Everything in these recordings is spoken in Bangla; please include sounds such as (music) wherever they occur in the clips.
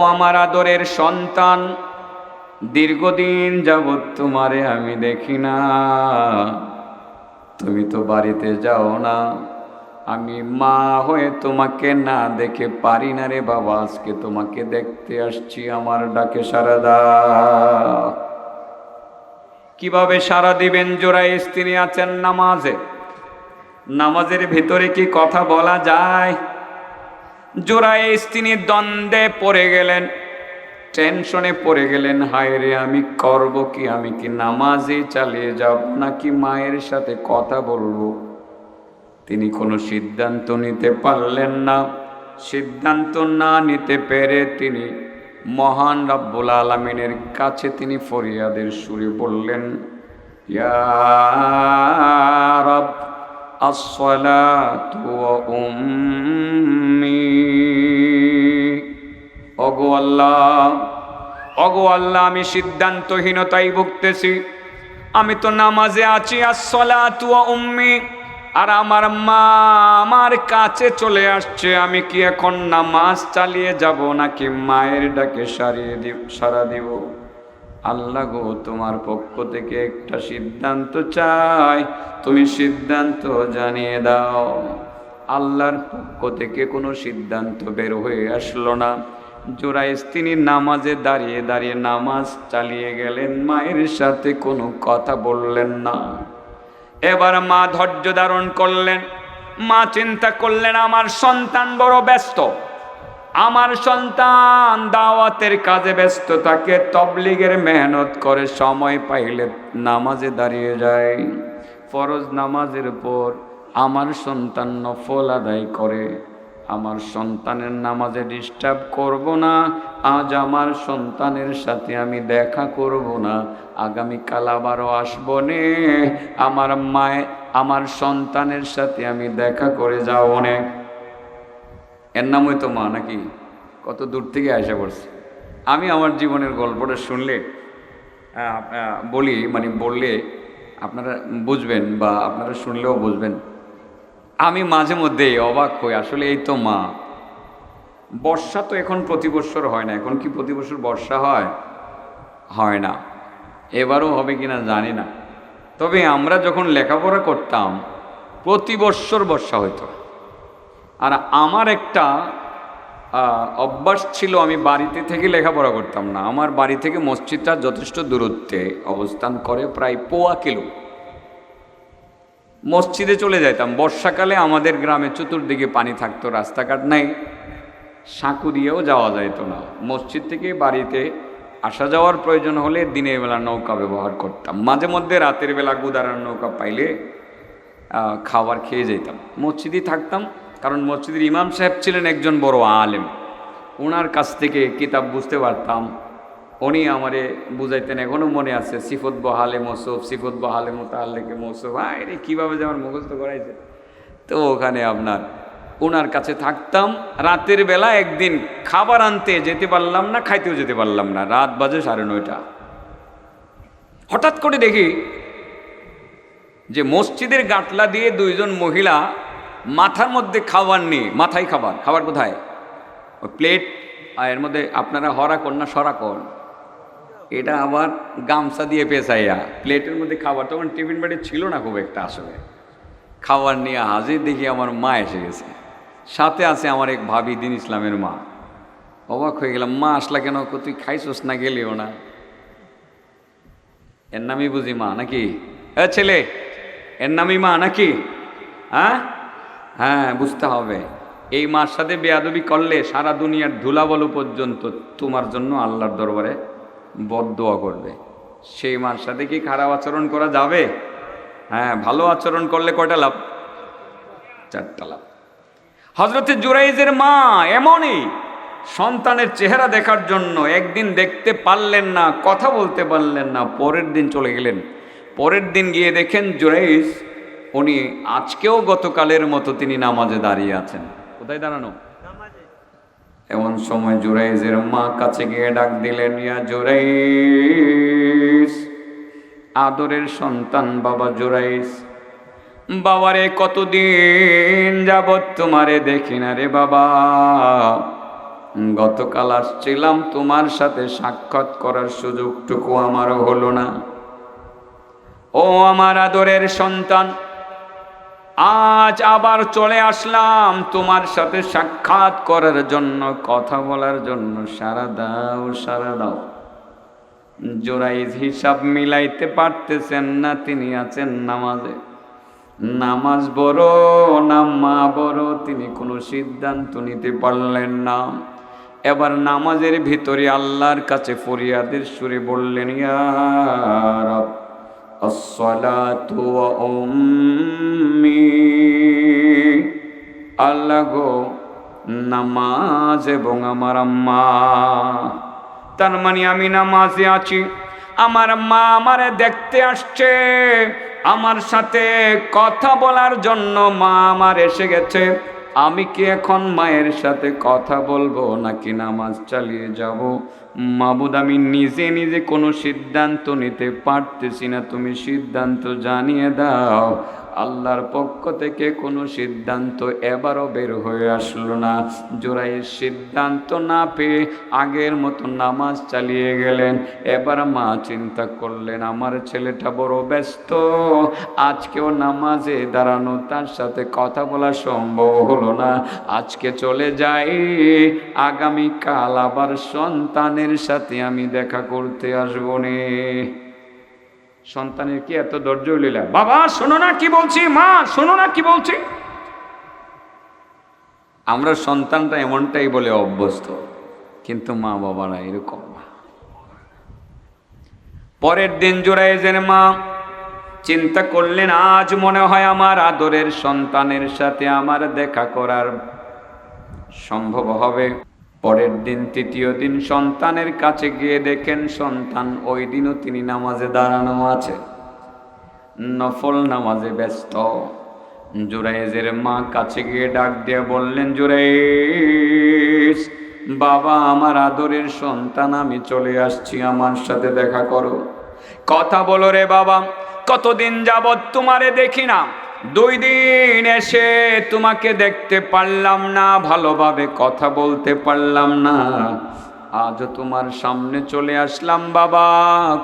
আমার আদরের সন্তান। দীর্ঘদিন যাবৎ তোমারে আমি দেখি না। তুমি তো বাড়িতে যাও না। আমি মা হয়ে তোমাকে না দেখে পারি না রে বাবা। আজকে তোমাকে দেখতে আসছি আমার ডাকে সারা দাও কীভাবে সারা দিবেন জোড়াই স্ত্রী আছেন নামাজে? নামাজের ভিতরে কি কথা বলা যায়? জোড়াই স্ত্রী দ্বন্দ্বে পড়ে গেলেন। টেনশনে পড়ে গেলেন, হায় রে, আমি করব কি? আমি কি নামাজে চালিয়ে যাব নাকি মায়ের সাথে কথা বলব? তিনি কোনো সিদ্ধান্ত নিতে পারলেন না। সিদ্ধান্ত না নিতে পেরে তিনি মহান রব্বুল আলমিনের কাছে তিনি ফরিয়াদের সুরে বললেন, ইয়া রব আমি সিদ্ধান্তহীনতায় ভুগতেছি। আমি তো নামাজে আছি, আসসালাতু তুয়া উম্মি। আর আমার মা আমার কাছে চলে আসছে, আমি কি এখন নামাজ চালিয়ে যাব নাকি মায়ের ডাকে সারিয়ে দিব সারা দিব? আল্লাহ গো, তোমার পক্ষ থেকে একটা সিদ্ধান্ত চাই। তুমি সিদ্ধান্ত জানিয়ে দাও। আল্লাহর পক্ষ থেকে কোনো সিদ্ধান্ত বের হয়ে আসলো না। জোরাইস তিনি নামাজে দাঁড়িয়ে দাঁড়িয়ে নামাজ চালিয়ে গেলেন, মায়ের সাথে কোনো কথা বললেন না। এবার মা ধৈর্য ধারণ করলেন। মা চিন্তা করলেন, আমার সন্তান বড় ব্যস্ত। আমার সন্তান দাওয়াতের কাজে ব্যস্ত থাকে, তবলিগের মেহনত করে সময় পাইলে নামাজে দাঁড়িয়ে যায়। ফরজ নামাজের পর আমার সন্তান নফল আদায় করে। আমার সন্তানের নামাজে ডিস্টার্ব করব না, আজ আমার সন্তানের সাথে আমি দেখা করব না আগামীকাল আবারও আসব নে, আমার মায়ে, আমার সন্তানের সাথে আমি দেখা করে যাও নে। এর নাম হয়তো মা নাকি? কত দূর থেকে আসা পড়ছে আমি আমার জীবনের গল্পটা শুনলে বলি মানে বললে আপনারা বুঝবেন বা আপনারা শুনলেও বুঝবেন। আমি মাঝে মধ্যে অবাক হই, আসলে এই তো মা। বর্ষা তো এখন প্রতি বছর হয় না, এখন কি প্রতি বছর বর্ষা হয়? হয় না। এবারও হবে কি না জানি না। তবে আমরা যখন লেখাপড়া করতাম, প্রতি বৎসর বর্ষা হইতো। আর আমার একটা অভ্যাস ছিল আমি বাড়িতে থেকে লেখাপড়া করতাম না। আমার বাড়ি থেকে মসজিদটা যথেষ্ট দূরত্বে অবস্থান করে প্রায় পোয়া কিলো। মসজিদে চলে যাইতাম। বর্ষাকালে আমাদের গ্রামে চতুর্দিকে পানি থাকতো, রাস্তাঘাট নাই। সাঁকু দিয়েও যাওয়া যাইতো না। মসজিদ থেকে বাড়িতে আসা যাওয়ার প্রয়োজন হলে দিনের বেলা নৌকা ব্যবহার করতাম। মাঝে মধ্যে রাতের বেলা গুদারার নৌকা পাইলে খাবার খেয়ে যেতাম মসজিদে থাকতাম। কারণ মসজিদের ইমাম সাহেব ছিলেন একজন বড় আলেম। ওনার কাছ থেকে কিতাব বুঝতে পারতাম। উনি আমারে বুঝাইতেন এখনও মনে আছে, সিফত বহালে মৌসুফ, সিফত বহালে মোতাল্লেকে মৌসুফ। হ্যাঁ রে, কীভাবে যে আমার মুখস্থ করাইছে। তো ওখানে আপনার ওনার কাছে থাকতাম, রাতের বেলা একদিন খাবার আনতে যেতে পারলাম না, খাইতেও যেতে পারলাম না, রাত বাজে সাড়ে নয়টা। হঠাৎ করে দেখি যে মসজিদের গাটলা দিয়ে দুইজন মহিলা মাথার মধ্যে খাবার নেই, মাথায় খাবার খাবার কোথায়? ওই প্লেট আর এর মধ্যে আপনারা হরা কর না সরা কর। এটা আবার গামছা দিয়ে পেঁচাইয়া প্লেটের মধ্যে খাবার, তখন টিফিন বাড়ি ছিল না খুব একটা আসলে। খাবার নিয়ে হাজির দেখি আমার মা এসে গেছে। সাথে আছে আমার এক ভাবি, দিন ইসলামের মা। অবাক হয়ে গেলাম, মা আসলা কেন? তুই খাইছস না গেলেও না? এর নামই বুঝি মা নাকি? হ্যাঁ ছেলে, এর নামই মা নাকি? হ্যাঁ? হ্যাঁ বুঝতে হবে। এই মার সাথে বেয়াদবি করলে সারা দুনিয়ার ধুলাবলু পর্যন্ত তোমার জন্য আল্লাহর দরবারে বদদোয়া করবে। সেই মার সাথে কি খারাপ আচরণ করা যাবে? হ্যাঁ ভালো আচরণ করলে কয়টা লাভ? চারটা লাভ। হজরতে জুরাইজের মা এমনই সন্তানের চেহারা দেখার জন্য একদিন দেখতে পারলেন না, কথা বলতে পারলেন না, পরের দিন চলে গেলেন। পরের দিন গিয়ে দেখেন জুরাইজ উনি আজকেও গতকালের মতো তিনি নামাজে দাঁড়িয়ে আছেন। কোথায় দাঁড়ানো? এমন সময় জুরাইজের মা কাছে গিয়ে ডাক দিলেন, ইয়া জুরাইজ, আদরের সন্তান বাবা জুরাইজ, বাবারে কতদিন যাবৎ তোমারে দেখি না রে বাবা। গতকাল আসছিলাম, তোমার সাথে সাক্ষাৎ করার সুযোগটুকু আমারও হলো না। ও আমার আদরের সন্তান আজ আবার চলে আসলাম তোমার সাথে সাক্ষাৎ করার জন্য, কথা বলার জন্য। সারা দাও সারা দাও। জোরাইজ হিসাব মিলাইতে পারতেছেন না, তিনি আছেন নামাজে। নামাজ বড় না মা বড়, তিনি কোনো সিদ্ধান্ত নিতে পারলেন না। এবার নামাজের ভিতরে আল্লাহর কাছে ফরিয়াদের সুরে বললেন, ইয়া রব الصلاة وأمي আল্লাহ গো নামাজ এবং আমার আম্মা তার মানে আমি নামাজে আছি আমার মা আমারে দেখতে আসছে আমার সাথে কথা বলার জন্য মা আমার এসে গেছে আমি কি এখন মায়ের সাথে কথা বলবো নাকি নামাজ চালিয়ে যাব মাবুদ আমি নিজে নিজে কোনো সিদ্ধান্ত নিতে পারতেছি না। তুমি সিদ্ধান্ত জানিয়ে দাও। আল্লাহর পক্ষ থেকে কোনো সিদ্ধান্ত এবারও বের হয়ে আসলো না। জোড়াইয়ের সিদ্ধান্ত না পেয়ে আগের মতো নামাজ চালিয়ে গেলেন। এবার মা চিন্তা করলেন, আমার ছেলেটা বড় ব্যস্ত, আজকেও নামাজে দাঁড়ানো তার সাথে কথা বলা সম্ভব হলো না। আজকে চলে যাই, আগামীকাল আবার সন্তানের সাথে আমি দেখা করতে আসব নে। সন্তানের কি এত ধৈর্য হইলা বাবা, শোনো না কি বলছি? মা, শোনো না কি বলছি? আমরা সন্তানটা এমনটাই বলে অভ্যস্ত, কিন্তু মা বাবারা এরকম পরের দিন জোড়াইজের মা চিন্তা করলেন, আজ মনে হয় আমার আদরের সন্তানের সাথে আমার দেখা করার সম্ভব হবে। পরের দিন তৃতীয় দিন সন্তানের কাছে গিয়ে দেখেন সন্তান ওই দিনও তিনি নামাজে দাঁড়ানো আছে। নফল নামাজে ব্যস্ত। জুরাইজের মা কাছে গিয়ে ডাক দিয়ে বললেন, জুরাইজ, বাবা আমার আদরের সন্তান, আমি চলে আসছি, আমার সাথে দেখা করো। কথা বলো রে বাবা, কতদিন যাবৎ তোমারে দেখি না। দুই দিন এসে তোমাকে দেখতে পারলাম না ভালোভাবে কথা বলতে পারলাম না। আজও তোমার সামনে চলে আসলাম, বাবা।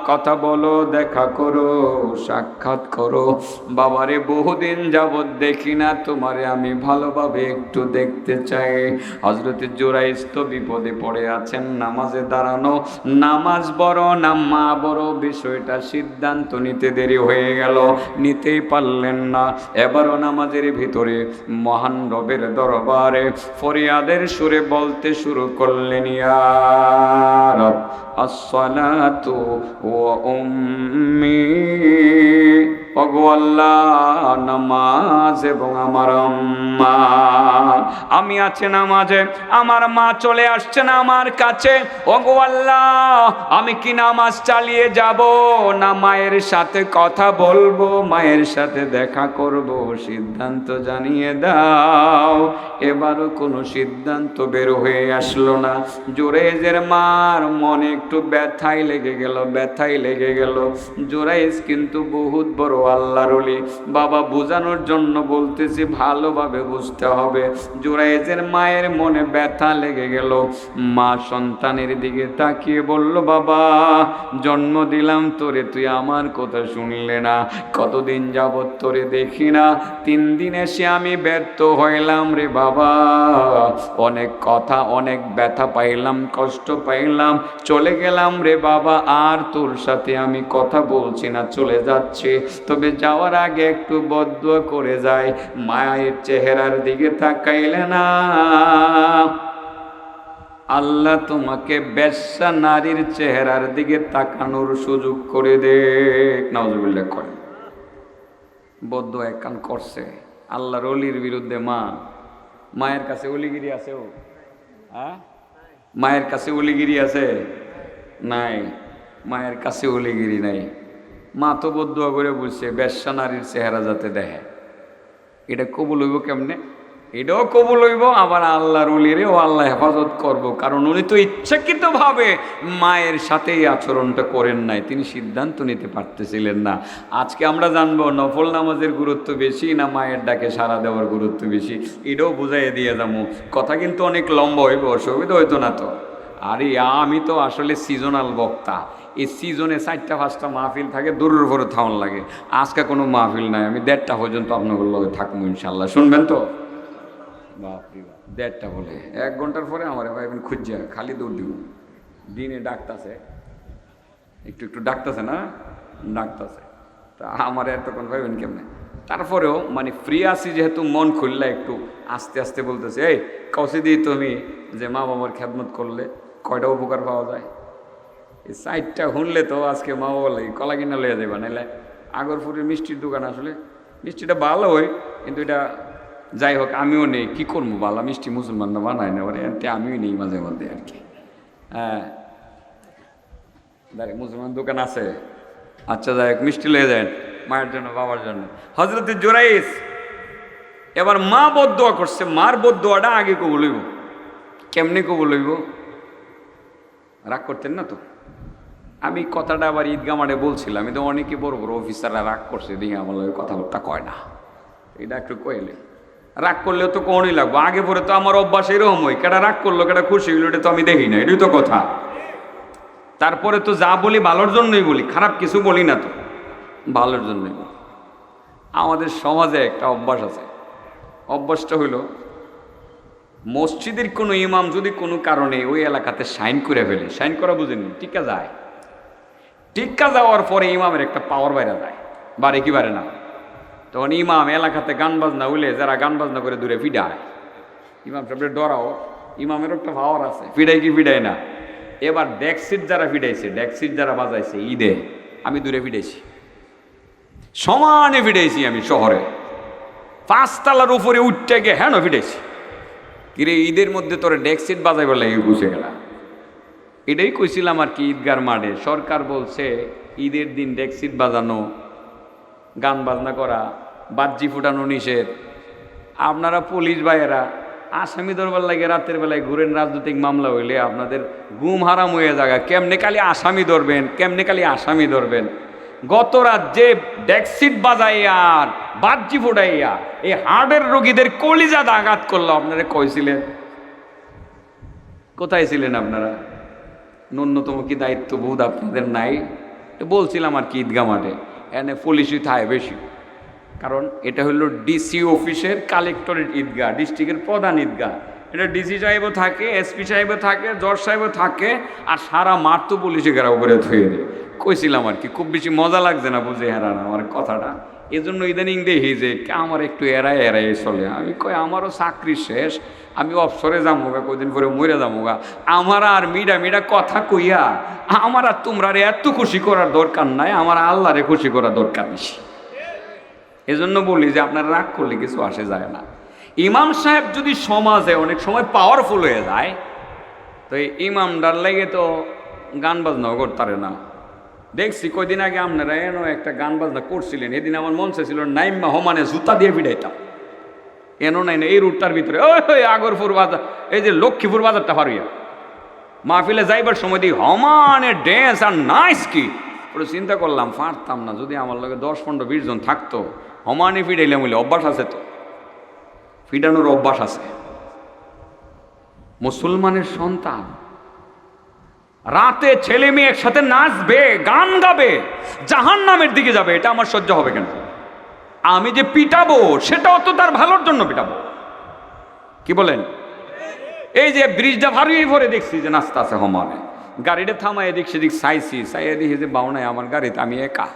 কথা বলো, দেখা করো, সাক্ষাৎ করো। বাবারে, বহুদিন যাবৎ দেখি না, তোমারে আমি ভালোভাবে একটু দেখতে চাই। হজরতের জোড়াইস তো বিপদে পড়ে আছেন, নামাজে দাঁড়ানো। নামাজ বড় না মা বড়, বিষয়টা সিদ্ধান্ত নিতে দেরি হয়ে গেল। নিতেই পারলেন না। এবারও নামাজের ভিতরে মহান রবের দরবারে ফরিয়াদের সুরে বলতে শুরু করলেন, ইয়া রব নামাজ এবং আমার আম্মা। আমি আছে নামাজে, আমার মা চলে আসছে না আমার কাছে। আল্লাহ, আমি কি নামাজ চালিয়ে যাব? না মায়ের সাথে কথা বলব, মায়ের সাথে দেখা করব, সিদ্ধান্ত জানিয়ে দাও। এবারও কোনো সিদ্ধান্ত বের হয়ে আসলো না। জোরেজের মার মনে একটু ব্যথাই লেগে গেল, ব্যথাই লেগে গেল। জোরাইজ কিন্তু বহুত বড় আল্লাহর অলি বাবা বোঝানোর জন্য বলতেছি, ভালোভাবে বুঝতে হবে। জোরাইজের মায়ের মনে ব্যথা লেগে গেল। মা সন্তানের দিকে তাকিয়ে বলল, বাবা, জন্ম দিলাম তোরে, তুই আমার কথা শুনলে না। কতদিন যাবৎ তোরে দেখি না। তিন দিন এসে আমি ব্যর্থ হইলাম রে বাবা। অনেক কথা, অনেক ব্যথা পাইলাম, কষ্ট পাইলাম। চলে গেলাম রে বাবা, আর তোর সাথে আমি কথা বলছি না, চলে যাচ্ছি। তবে যাওয়ার আগে একটু বদ্ধ করে যায় মায়ের চেহারার দিকে তাকাইলে না। আল্লাহ তোমাকে বেশ্যা নারীর চেহারার দিকে তাকানোর সুযোগ করে দে নজরুল্লাহ করে বদ্ধ একান করছে। আল্লাহর অলির বিরুদ্ধে মা। মায়ের কাছে অলিগিরি আছে ও। হ্যাঁ? মায়ের কাছে অলিগিরি আছে। নাই, মায়ের কাছে অলিগিরি নাই। মা তো বদুয়া করে বলছে বেশ্যা নারীর চেহারা যাতে দেখে। এটা কবুল হইব কেমনে? এটাও কবুল হইব, আবার আল্লাহর উলিরেও আল্লাহ হেফাজত করব, কারণ উনি তো ইচ্ছাকৃতভাবে মায়ের সাথেই আচরণটা করেন নাই। তিনি সিদ্ধান্ত নিতে পারতেছিলেন না। আজকে আমরা জানব, নফল নামাজের গুরুত্ব বেশি না মায়ের ডাকে সাড়া দেওয়ার গুরুত্ব বেশি? এটাও বুঝাইয়ে দিয়ে যাব কথা কিন্তু অনেক লম্বা হইব, অসুবিধা হইতো না তো। আরে আমি তো আসলে সিজনাল বক্তা। এই সিজনে চারটা, পাঁচটা মাহফিল থাকে, দূরের উপরে থাউন লাগে। আজকে কোনো মাহফিল নাই। আমি দেড়টা পর্যন্ত আপনাদের লগে থাকব ইনশাল্লাহ শুনবেন তো? বাপরে বাপ, দেড়টা বলে। এক ঘণ্টার পরে আমার ভাইবেন খুঁজছে, খালি দৌড় দিব। দিনে ডাকতাছে। একটু একটু ডাকতাছে না? ডাকতাছে। তা আমার এতক্ষণ ভাইবেন কেমনে? তারপরেও মানে ফ্রি আছি যেহেতু, মন খুললে একটু আস্তে আস্তে বলতেছে, এই কষে দিই তুমি যে মা বাবার খেদমত করলে। কয়টা উপকার পাওয়া যায়? এই সাইডটা শুনলে তো আজকে মা বাবা লাগে কলা কিনা লইয়া যাবে নাহলে আগরপুরের মিষ্টির দোকান আসলে মিষ্টিটা ভালো হয়, কিন্তু এটা যাই হোক, আমিও নেই, কী করব? বালা মিষ্টি মুসলমানরা বানায় না এবারে এতে আমিও নেই মাঝে মধ্যে আর কি। হ্যাঁ। মুসলমান দোকান আছে। আচ্ছা যাই হোক, মিষ্টি লয়ে যায় মায়ের জন্য, বাবার জন্য। হজরত জোরাইস, এবার মা বদোয়া করছে, মার বদোয়াটা আগে কবুল হইব। কেমনি কবুল হইব? রাগ করতেন না তো? আমি কথাটা আবার ঈদগা মাঠে বলছিলাম আমি তো অনেকে বড় বড় অফিসাররা রাগ করছে দেখে আমার কথাবার্তা কয় না। এটা একটু কইলে রাগ করলেও তো কোনই লাগবো? আগে পরে তো আমার অভ্যাস এরকম হয় কেটা রাগ করল কেটা খুশি হইল, এটা তো আমি দেখি না, এটাই তো কথা। তারপরে তো যা বলি ভালোর জন্যই বলি, খারাপ কিছু বলি না তো, ভালোর জন্যই বলি। আমাদের সমাজে একটা অভ্যাস আছে। অভ্যাসটা হইল মসজিদের কোনো ইমাম যদি কোনো কারণে ওই এলাকাতে সাইন করে ফেলে, সাইন করা বুঝেনি টিকা যায়। টিকা যাওয়ার পরে ইমামের একটা পাওয়ার বাইরে যায়, বাড়ে কি বাড়ে না? তখন ইমাম এলাকাতে গান বাজনা উলে, যারা গান বাজনা করে দূরে ফিডায়। ইমাম সাহেবের ডরাও, ইমামের একটা পাওয়ার আছে। ফিডাই কি ফিডায় না? এবার ডেকসিট যারা ফিডাইছে ডেকসিট যারা বাজাইছে, ঈদে আমি দূরে ফিডাইছি। সমানে ফিডাইছি আমি শহরে। পাঁচতলার উপরে উঠতে গিয়ে হ্যাঁ ফিডাইছি। কিরে, ঈদের মধ্যে তোরে ডেকসিট বাজাইবার লাগে ঘুষে গেলা। এটাই কইছিলাম আর কি ঈদগার মাঠে। সরকার বলছে, ঈদের দিন ডেকসিট বাজানো, গান বাজনা করা বাজ্জি ফুটানো নিষেধ। আপনারা পুলিশ ভাইয়েরা, আসামি ধরবার লাগে রাতের বেলায় ঘুরেন, রাজনৈতিক মামলা হইলে আপনাদের গুম হারাম হয়ে জায়গা কেমনে কালি আসামি ধরবেন, কেমনে কালি আসামি ধরবেন? গত রাত যে ডেকসিট বাজাইয়ার বাজ্জি ফুটাইয়া, এই হার্টের রোগীদের কলিজাদ আঘাত করল, আপনারা কইছিলেন? কোথায় ছিলেন আপনারা? ন্যূনতম কি দায়িত্ববোধ আপনাদের নাই? বলছিলাম আর কি ঈদগা মাঠে, এনে পুলিশই থায় বেশি। কারণ এটা হলো ডিসি অফিসের কালেক্টরেট ঈদগাহ, ডিস্ট্রিক্টের প্রধান ঈদগাহ। এটা ডিসি সাহেবও থাকে এসপি সাহেবও থাকে, জজ সাহেবও থাকে, আর সারা মাঠ তো পুলিশে ঘেরাও করে থুয়ে দেয়। কইছিলাম আর কি, খুব বেশি মজা লাগছে না বুঝে হেরান আমার কথাটা। এই জন্য ইদানিং দেখি যে আমার একটু এড়াই এড়াই চলে। আমি কই, আমারও চাকরি শেষ, আমি অবসরে যামোগা কদিন পরে মরে যামোগা। আমার আর মিডা মিডা কথা কইয়া, আমার আর তোমরা এত খুশি করার দরকার নাই, আমার আল্লাহরে খুশি করার দরকার বেশি। এজন্য বলি যে আপনার রাগ করলে কিছু আসে যায় না। ইমাম সাহেব যদি সমাজে অনেক সময় পাওয়ারফুল হয়ে যায়, তো এই ইমামদার লেগে তো গান বাজনাও করতারে না। দেখছি কয়দিন আগে আপনারা এনো একটা গান বাজনা করছিলেন, এদিন আমার মন ছিল নাইম্মা হমানে জুতা দিয়ে ফিডাইতাম এনো নাই না, এই রুটটার ভিতরে, ওই আগরপুর বাজার, এই যে লক্ষ্মীপুর বাজারটা পারুইয়া। মাহফিলে যাইবার সময় দিই হমানে ড্যান্স আর নাইস কি। ওটা চিন্তা করলাম, পারতাম না, যদি আমার লগে দশ, পনেরো, বিশ জন থাকতো, হমানে ফিডাইলাম বলে অভ্যাস আছে তো। ফিডানোর অভ্যাস আছে। মুসলমানের সন্তান রাতে ছেলে মেয়ে একসাথে নাচবে, গান গাবে জাহান নামের দিকে যাবে, এটা আমার সহ্য হবে কেন? আমি যে পিটাবো, সেটাও তো তার ভালোর জন্য পিটাবো। কি বলেন? এই যে ব্রিজটা ভারী ভরে দেখছি যে নাস্তা আছে হমানে গাড়িটা থামায় এদিক সেদিক চাইছি চাইয়ে দেখি যে বাউনায় আমার গাড়িতে আমি একা।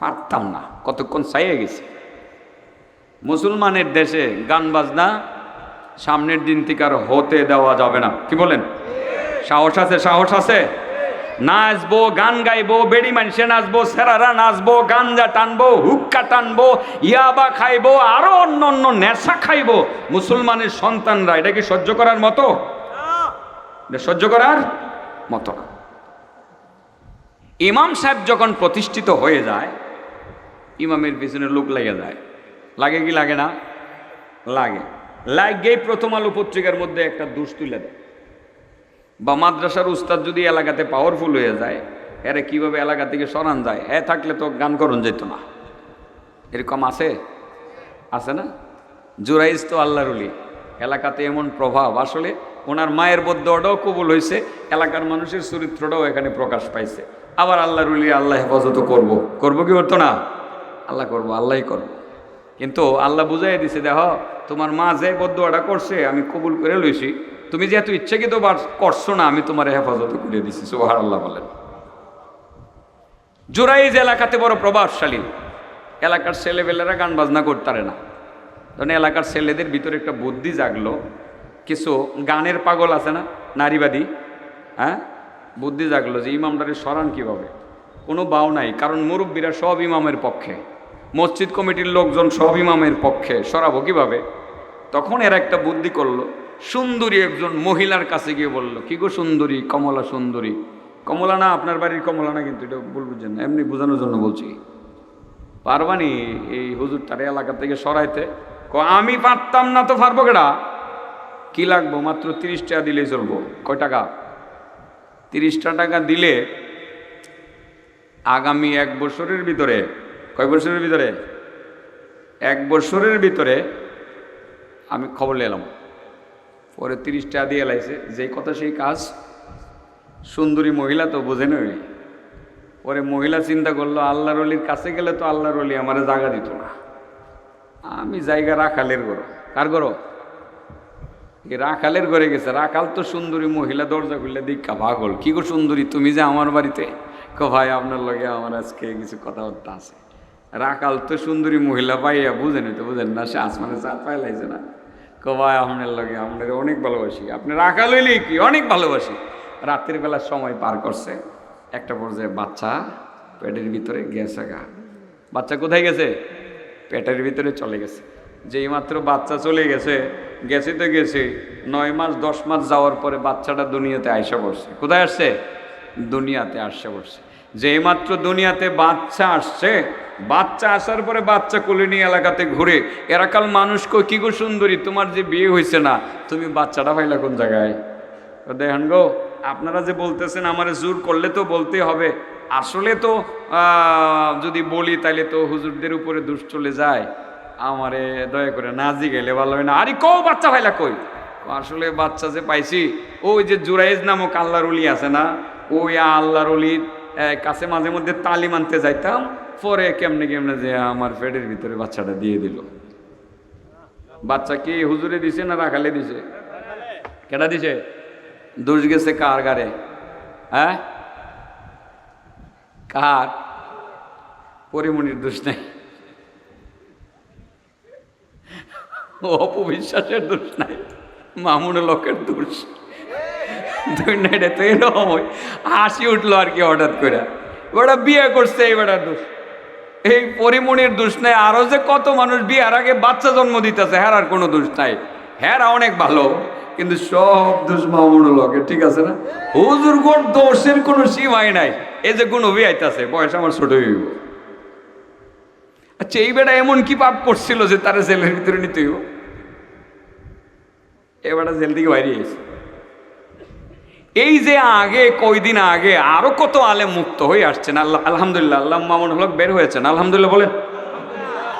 পারতাম না, কতক্ষণ চাইয়ে গেছি। মুসলমানের দেশে গান বাজনা সামনের দিন থেকে আর হতে দেওয়া যাবে না। কি বলেন? সাহস আছে সাহস আছে? নাচবো, গান গাইবো, বেড়ি মানুষে নাচবো, সেরারা নাচবো, গাঞ্জা টানবো, হুক্কা টানবো, ইয়াবা খাইবো, আরও অন্য অন্য নেশা খাইবো। মুসলমানের সন্তানরা, এটা কি সহ্য করার মতো? সহ্য করার মতো না। ইমাম সাহেব যখন প্রতিষ্ঠিত হয়ে যায়, ইমামের পিছনে লোক লেগে যায় লাগে কি লাগে না? লাগে। লাগেই প্রথম আলো পত্রিকার মধ্যে একটা দোষ তুলে দেয়। বা মাদ্রাসার উস্তাদ যদি এলাকাতে পাওয়ারফুল হয়ে যায়, এরে কীভাবে এলাকা থেকে সরান যায়? হ্যাঁ থাকলে তো গান করন যেত না। এরকম আছে? আছে না? জুরাইজ তো আল্লাহর উলি এলাকাতে এমন প্রভাব। আসলে ওনার মায়ের বদ্ধটাও কবুল হয়েছে এলাকার মানুষের চরিত্রটাও এখানে প্রকাশ পাইছে। আবার আল্লাহর উলি আল্লাহ হেফাজত করব। করব কি করতো না? আল্লাহ করব, আল্লাহই করব। কিন্তু আল্লাহ বুঝাই দিছে, দেখ, তোমার মা যে বদ্ধটা করছে, আমি কবুল করে লইছি। তুমি যেহেতু ইচ্ছাকৃত করছ না, আমি তোমার হেফাজত করে দিছি সুবাহ আল্লাহ বলেন। জোরাইজ এলাকাতে বড় প্রভাবশালী। এলাকার ছেলেবেলেরা গান বাজনা করতারে না। তখন এলাকার ছেলেদের ভিতরে একটা বুদ্ধি জাগলো, কিছু গানের পাগল আছে না, নারীবাদী হ্যাঁ? বুদ্ধি জাগলো যে ইমামটারে সরান কীভাবে? কোনো বাও নাই, কারণ মুরব্বীরা সব ইমামের পক্ষে। মসজিদ কমিটির লোকজন সব ইমামের পক্ষে সরাবো কীভাবে? তখন এরা একটা বুদ্ধি করল। সুন্দরী একজন মহিলার কাছে গিয়ে বলল, কি গো সুন্দরী, কমলা সুন্দরী? কমলা না, আপনার বাড়ির কমলা না কিন্তু এটা ভুল বুঝছেন না, এমনি বোঝানোর জন্য বলছি। পারবানি এই হুজুর তারে এলাকা থেকে সরাইতে? আমি পারতাম না তো পারব কেডা? কি লাগবো, মাত্র তিরিশ টাকা দিলেই চলবো। কয় টাকা? তিরিশটা টাকা দিলে আগামী এক বছরের ভিতরে কয় বছরের ভিতরে? এক বছরের ভিতরে আমি খবর নিলাম পরে তিরিশটা দিয়ে লাইছে যেই কথা সেই কাজ, সুন্দরী মহিলা তো বোঝে নই পরে মহিলা চিন্তা করল, আল্লাহর অলির কাছে গেলে তো আল্লাহর অলি আমার জায়গা দিত না। আমি জায়গা রাখালের গরো কার এই রাখালের ঘরে গেছে। রাখাল তো সুন্দরী মহিলা, দরজা খুললে দীক্ষা পাগল। কি গো সুন্দরী, তুমি যে আমার বাড়িতে? ক ভাই, আপনার লগে আমার আজকে কিছু কথাবার্তা আছে। রাখাল তো সুন্দরী মহিলা পাইয়া বুঝেন তো বুঝেন না, সে আসমানে চাঁদ পাই লাইছে না। কো ভাই, আপনার লগে আপনার অনেক ভালোবাসি। আপনি রাখাল হইলেই কি? অনেক ভালোবাসি। রাত্রির বেলার সময় পার করছে। একটা পর্যায়ে বাচ্চা পেটের ভিতরে গেছে গা। বাচ্চা কোথায় গেছে? পেটের ভিতরে চলে গেছে। যেই মাত্র বাচ্চা চলে গেছে গেছে তো গেছে, নয় মাস, দশ মাস যাওয়ার পরে বাচ্চাটা দুনিয়াতে আইসা পড়ছে। কোথায় আসছে? দুনিয়াতে আসছে পড়ছে। যেই মাত্র দুনিয়াতে বাচ্চা আসছে, বাচ্চা আসার পরে বাচ্চা কোলে নিয়ে এলাকাতে ঘুরে এরাকাল মানুষ কই, কি গো সুন্দরী, তোমার যে বিয়ে হয়েছে না, তুমি বাচ্চাটা পাইলা কোন জায়গায়? দেখেন গো, আপনারা যে বলতেছেন, আমার জোর করলে তো বলতে হবে। আসলে তো যদি বলি তাহলে তো হুজুরদের উপরে দুষ চলে যায়। আমারে দয়া করে নাজি গেলে ভালো হয় না। আরে কো বাচ্চা ভাইলা কই? আসলে বাচ্চা যে পাইছি, ওই যে জুরাইজ নামক আল্লাহর অলি আছে না? ওই আল্লাহর অলির কাছে মাঝে মধ্যে তালিম আনতে যাইতাম, পরে কেমনে কেমনে যে আমার পেটের ভিতরে বাচ্চাটা দিয়ে দিল। বাচ্চা কি হুজুরে দিছে না রাখালে দিছে? কেটা দিছে? দোষ গেছে কার গারে হ্যাঁ? কার? পরিমণির দোষ নাই। অপবিশ্বাসের দোষ নাই মামুন লোকের দোষ। (laughs) দুই তো এরকম। হাসি উঠল আর কি হঠাৎ করে। ওটা বিয়ে করছে এই বেটার দোষ। এই পরিমণির দোষ নাই। আরও যে কত মানুষ বিয়ার আগে বাচ্চা জন্ম দিতেছে হ্যাঁ আর কোনো দোষ নাই। হ্যাঁ অনেক ভালো, কিন্তু সব দোষ মামুন লোকের ঠিক আছে না? হুজুর গোর দোষের কোনো সীমাই নাই। এই যে গুণ আইতাছে, বয়স আমার ছোট হইব আচ্ছা এই বেটা এমন কি পাপ করছিল যে তারা জেলের ভিতরে নিতে হইব? এ বেটা জেল থেকে বাইরে এসে এই যে আগে, কয়দিন আগে, আরও কত আলে মুক্ত হয়ে আসছেন আল্লাহ আলহামদুলিল্লাহ, আল্লাহ মামুন হলক বের হয়েছেন। আলহামদুলিল্লাহ, বলেন।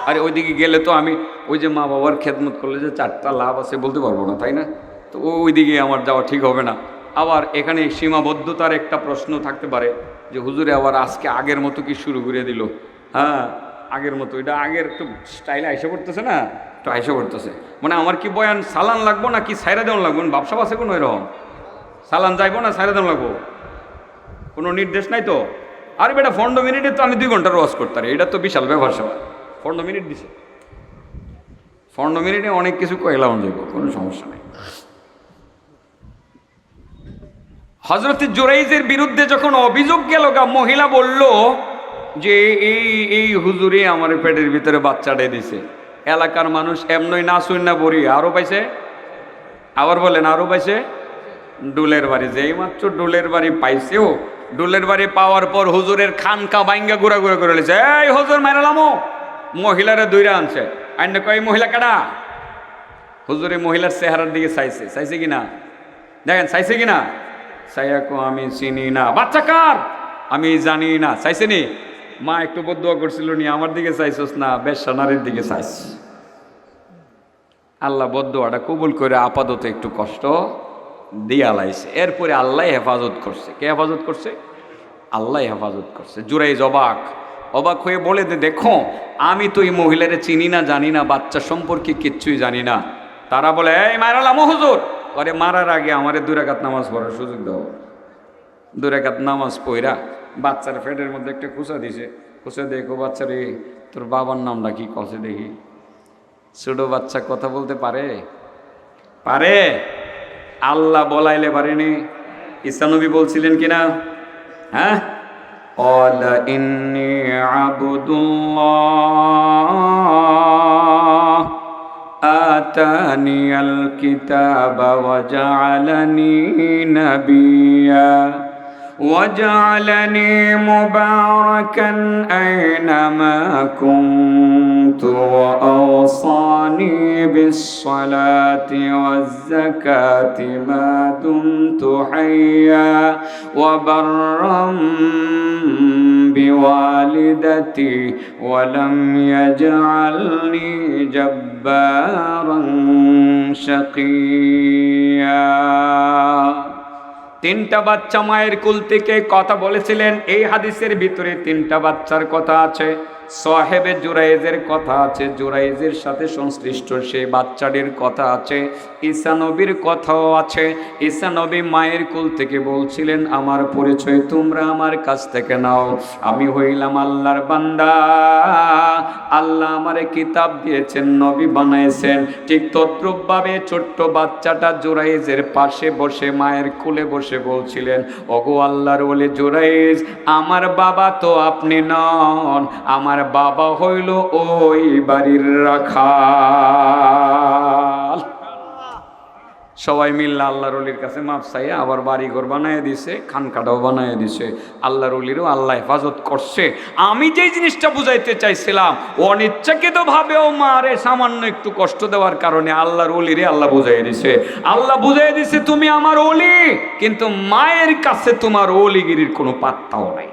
আরে ওইদিকে গেলে তো আমি ওই যে মা বাবার খেদমত করলে যে চারটা লাভ আছে বলতে পারব না, তাই না? তো ওইদিকে আমার যাওয়া ঠিক হবে না। আবার এখানে সীমাবদ্ধতার একটা প্রশ্ন থাকতে পারে যে, হুজুরে, আবার আজকে আগের মতো কি শুরু করে দিল? হ্যাঁ আগের মতো। এটা আগের একটু স্টাইলে আইসা করতেছে না? একটু আইসা করতেছে মানে আমার কি বয়ান সালান লাগবো না কি সাইরা দেওয়ান লাগবো? ব্যবসা আছে কোনো এরকম। সালান যাইবো না, সাইরা দেওয়ান লাগবো? কোনো নির্দেশ নাই তো? আর বেটা, পনেরো মিনিটে তো আমি দুই ঘণ্টার ওয়াজ করতে পারি এটা তো বিশাল ব্যবহার সেবা পনেরো মিনিট দিছে। পনেরো মিনিটে অনেক কিছু কইলাম যাইব কোনো সমস্যা নেই। হজরত জোরাইজের বিরুদ্ধে যখন অভিযোগ গেল গা, মহিলা বলল যে এই এই হুজুরে আমার পেটের ভিতরে বাচ্চাটা দিছে। এলাকার মানুষ এমনই না শুন না বরি আরও পাইছে? আবার বলেন আরও পাইছে? ডুলের বাড়ি যেই মাত্র ডুলের বাড়ি পাইছেও, ডুলের বাড়ি পাওয়ার পর হুজুরের খানকা বাইঙ্গা ঘুরা ঘুরা করে লেছে এই হুজুর মেরালামো মহিলারা দইরা আনছে। আইনে কয় মহিলা কাটা হুজুরে মহিলার চেহারার দিকে চাইছে চাইছে কি না দেখেন, চাইছে কি না চাইয়াকো আমি চিনি না। বাচ্চা কার? আমি জানি না। চাইছে নি? মা একটু বদুয়া করছিল নি, আমার দিকে চাইছস না বেশ নারীর দিকে চাইছ। আল্লাহ বদুয়াটা কবুল করে, আপাতত একটু কষ্ট। দিয়া লাইছে। এরপরে আল্লাহ হেফাজত করছে। কে হেফাজত করছে? আল্লাহ হেফাজত করছে। জুরাই জবাক অবাক হয়ে বলে দে, দেখো, আমি তো এই মহিলারে চিনি না, জানি না, বাচ্চা সম্পর্কে কিচ্ছুই জানি না। তারা বলে, এই মারালাম হুজুর? আরে, মারার আগে আমারে দুরাকাত নামাজ পড়ার সুযোগ দাও। দুরাকাত নামাজ পড়া বাচ্চার পেটের মধ্যে একটা খুঁচা দিছে। খুঁচা দেখো বাচ্চারে তোর বাবার নামটা কি কষে দেখি? ছোট বাচ্চা কথা বলতে পারে? পারে। আল্লাহ বলাইলে পারেনি ইসানবী বলছিলেন কিনা হ্যাঁ قال إني عبد الله آتاني الكتاب وجعلني نبيا وجعلني مباركا أينما كنت وأوصاني بالصلاة والزكاة ما دمت حيا وبرا بوالدتي ولم يجعلني جبارا شقيا তিনটা বাচ্চা মায়ের কুল থেকে কথা বলেছিলেন, এই হাদিসের ভিতরে তিনটা বাচ্চার কথা আছে, সাহেবে জোরাইজের কথা আছে জোরাইজের সাথে সংশ্লিষ্ট সেই বাচ্চাটির কথা আছে। ঈসা নবীর কথাও আছে। ঈসা নবী মায়ের কুল থেকে বলছিলেন, আমার পরিচয় তোমরা আমার কাছ থেকে নাও। আমি হইলাম আল্লাহর বান্দা। আল্লাহ আমারে কিতাব দিয়েছেন, নবী বানাইছেন। ঠিক তদ্রুপভাবে ছোট্ট বাচ্চাটা জোরাইজের পাশে বসে মায়ের কুলে বসে বলছিলেন, ওগো আল্লাহর বলে জোরাইজ, আমার বাবা তো আপনি নন। আমার বাবা হইল ওই বাড়ির রাখাল সবাই মিল্লা আল্লাহর অলির কাছে মাপ চাইয়া আবার বাড়ি ঘর বানায় দিছে খানকাটাও বানায় দিছে। আল্লাহর অলিরও আল্লাহ হেফাজত করছে। আমি যেই জিনিসটা বুঝাইতে চাইছিলাম অনিচ্ছাকৃত ভাবেও মারে সামান্য একটু কষ্ট দেওয়ার কারণে আল্লাহর অলিরে আল্লাহ বুঝাই দিছে। আল্লাহ বুঝাই দিছে, তুমি আমার অলি কিন্তু মায়ের কাছে তোমার অলিগিরির কোনো পাত্তাও নাই।